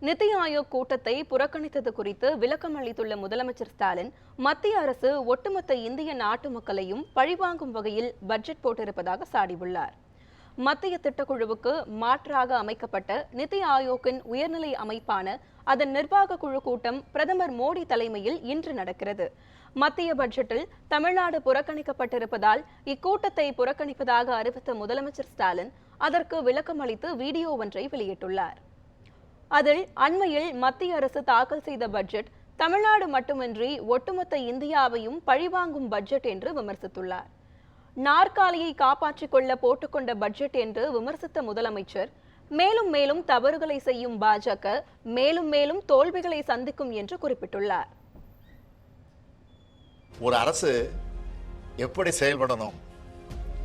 நிதி ஆயோக் கூட்டத்தை புறக்கணித்தது குறித்து விளக்கம் அளித்துள்ள முதலமைச்சர் ஸ்டாலின் மத்திய அரசு ஒட்டுமொத்த இந்திய நாட்டு மக்களையும் பழிவாங்கும் வகையில் பட்ஜெட் போட்டிருப்பதாக சாடியுள்ளார். மத்திய திட்டக்குழுவுக்கு மாற்றாக அமைக்கப்பட்ட நிதி ஆயோக்கின் உயர்நிலை அமைப்பான அதன் நிர்வாக குழு கூட்டம் பிரதமர் மோடி தலைமையில் இன்று நடக்கிறது. மத்திய பட்ஜெட்டில் தமிழ்நாடு புறக்கணிக்கப்பட்டிருப்பதால் இக்கூட்டத்தை புறக்கணிப்பதாக அறிவித்த முதலமைச்சர் ஸ்டாலின் அதற்கு விளக்கம் அளித்து வீடியோ ஒன்றை வெளியிட்டுள்ளார். அதில் அண்மையில் மத்திய அரசு தாக்கல் செய்த பட்ஜெட் தமிழ்நாடு மட்டுமின்றி ஒட்டுமொத்த இந்தியாவையும் பழிவாங்கும் பட்ஜெட் என்று விமர்சித்துள்ளார். நாற்காலியை காப்பாற்றிக் கொள்ள போட்டுக்கொண்ட பட்ஜெட் என்று விமர்சித்த முதலமைச்சர் மேலும் மேலும் தவறுகளை செய்யும் பாஜக மேலும் மேலும் தோல்விகளை சந்திக்கும் என்று குறிப்பிட்டுள்ளார். ஒரு அரசு எப்படி செயல்படணும்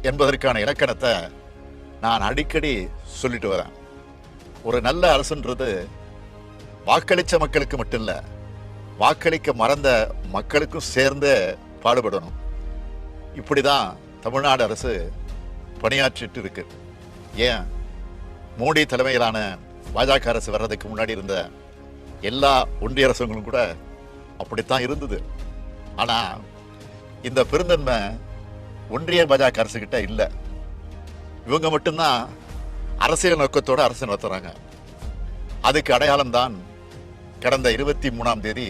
என்பதற்கான இலக்கணத்தை நான் அடிக்கடி சொல்லிட்டு வரேன். ஒரு நல்ல அரசுன்றது வாக்களித்த மக்களுக்கு மட்டும் இல்லை வாக்களிக்க மறந்த மக்களுக்கும் சேர்ந்து பாடுபடணும். இப்படி தான் தமிழ்நாடு அரசு பணியாற்றிட்டு இருக்கு. ஏன்? மோடி தலைமையிலான பாஜக அரசு வர்றதுக்கு முன்னாடி இருந்த எல்லா ஒன்றிய அரசுகளும் கூட அப்படித்தான் இருந்தது. ஆனால் இந்த பெருந்தன்மை ஒன்றிய பாஜக அரசுக்கிட்ட இல்லை. இவங்க மட்டும்தான் அரசியல் நோக்கத்தோடு அரசு நடத்துறாங்க. அதுக்கு அடையாளம் தான் கடந்த இருபத்தி மூணாம் தேதி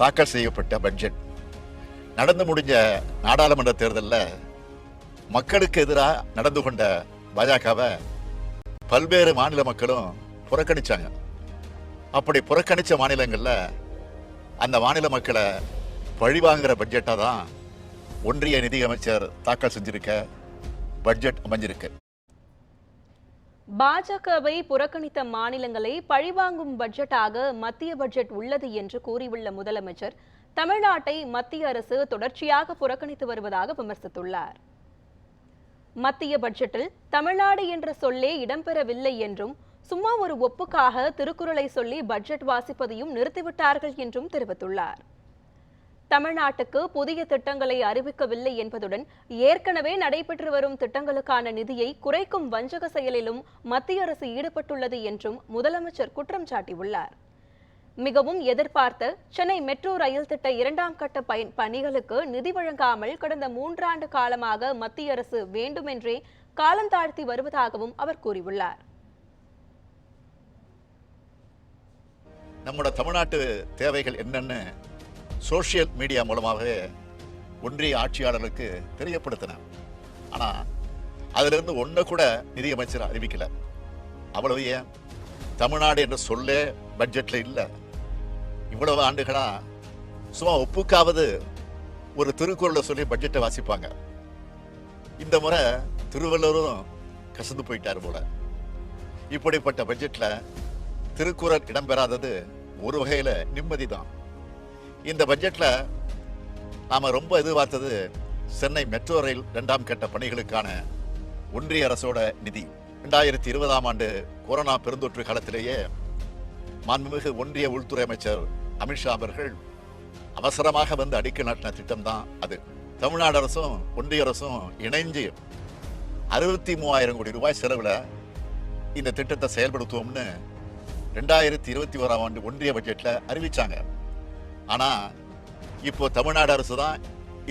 தாக்கல் செய்யப்பட்ட பட்ஜெட். நடந்து முடிஞ்ச நாடாளுமன்ற தேர்தலில் மக்களுக்கு எதிராக நடந்து கொண்ட பாஜகவை பல்வேறு மாநில மக்களும் புறக்கணிச்சாங்க. அப்படி புறக்கணித்த மாநிலங்களில் அந்த மாநில மக்களை பழிவாங்குற பட்ஜெட்டாக தான் ஒன்றிய நிதியமைச்சர் தாக்கல் செஞ்சிருக்க பட்ஜெட் அமைஞ்சிருக்கு. பாஜகவை புறக்கணித்த மாநிலங்களை பழிவாங்கும் பட்ஜெட்டாக மத்திய பட்ஜெட் உள்ளது என்று கூறியுள்ள முதலமைச்சர் தமிழ்நாட்டை மத்திய அரசு தொடர்ச்சியாக புறக்கணித்து வருவதாக விமர்சித்துள்ளார். மத்திய பட்ஜெட்டில் தமிழ்நாடு என்ற சொல்லே இடம்பெறவில்லை என்றும் சும்மா ஒரு ஒப்புக்காக திருக்குறளை சொல்லி பட்ஜெட் வாசிப்பதையும் நிறுத்திவிட்டார்கள் என்றும் தெரிவித்துள்ளார். தமிழ்நாட்டுக்கு புதிய திட்டங்களை அறிவிக்கவில்லை என்பதுடன் ஏற்கனவே நடைபெற்று வரும் திட்டங்களுக்கான நிதியை குறைக்கும் வஞ்சக செயலிலும் மத்திய அரசு ஈடுபட்டுள்ளது என்றும் முதலமைச்சர் குற்றம் சாட்டியுள்ளார். மிகவும் எதிர்பார்த்த சென்னை மெட்ரோ ரயில் திட்ட இரண்டாம் கட்ட பயன் பணிகளுக்கு நிதி வழங்காமல் கடந்த மூன்றாண்டு காலமாக மத்திய அரசு வேண்டுமென்றே காலம் தாழ்த்தி வருவதாகவும் அவர் கூறியுள்ளார். நம்மளோட தமிழ்நாட்டு தேவைகள் என்னன்னு சோஷியல் மீடியா மூலமாகவே ஒன்றிய ஆட்சியாளர்களுக்கு தெரியப்படுத்தின. ஆனால் அதிலிருந்து ஒன்று கூட நிதியமைச்சர் அறிவிக்கல. அவ்வளவு ஏன்? தமிழ்நாடு என்ற சொல்லே பட்ஜெட்டில் இல்லை. இவ்வளவு ஆண்டுகளாக சும்மா ஒப்புக்காவது ஒரு திருக்குறளை சொல்லி பட்ஜெட்டை வாசிப்பாங்க. இந்த முறை திருவள்ளுவரும் கசந்து போயிட்டார் போல. இப்படிப்பட்ட பட்ஜெட்டில் திருக்குறள் இடம்பெறாதது ஒரு வகையில் நிம்மதி தான் இந்த பட்ஜெட்ல நாம ரொம்ப எதிர்பார்த்தது சென்னை மெட்ரோ ரயில் இரண்டாம் கட்ட பணிகளுக்கான ஒன்றிய அரசோட நிதி. ரெண்டாயிரத்தி இருபதாம் ஆண்டு கொரோனா பெருந்தொற்று காலத்திலேயே மாண்புமிகு ஒன்றிய உள்துறை அமைச்சர் அமித்ஷா அவர்கள் அவசரமாக வந்து அடிக்கல் நாட்டின திட்டம் தான் அது. தமிழ்நாடு அரசும் ஒன்றிய அரசும் இணைஞ்சு அறுபத்தி மூவாயிரம் கோடி ரூபாய் செலவில் இந்த திட்டத்தை செயல்படுத்துவோம்னு ரெண்டாயிரத்தி இருபத்தி ஓராம் ஆண்டு ஒன்றிய பட்ஜெட்டில் அறிவிச்சாங்க. ஆனால் இப்போ தமிழ்நாடு அரசு தான்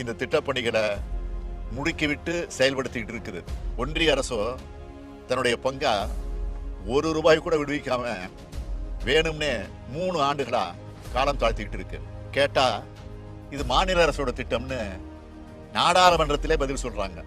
இந்த திட்டப்பணிகளை முடுக்கிவிட்டு செயல்படுத்திக்கிட்டு இருக்குது. ஒன்றிய அரசோ தன்னுடைய பங்கா ஒரு ரூபாய் கூட விடுவிக்காம வேணும்னே மூணு ஆண்டுகளாக காலம் தாழ்த்திக்கிட்டு இருக்கு. கேட்டால் இது மாநில அரசோட திட்டம்னு நாடாளுமன்றத்திலே பதில் சொல்கிறாங்க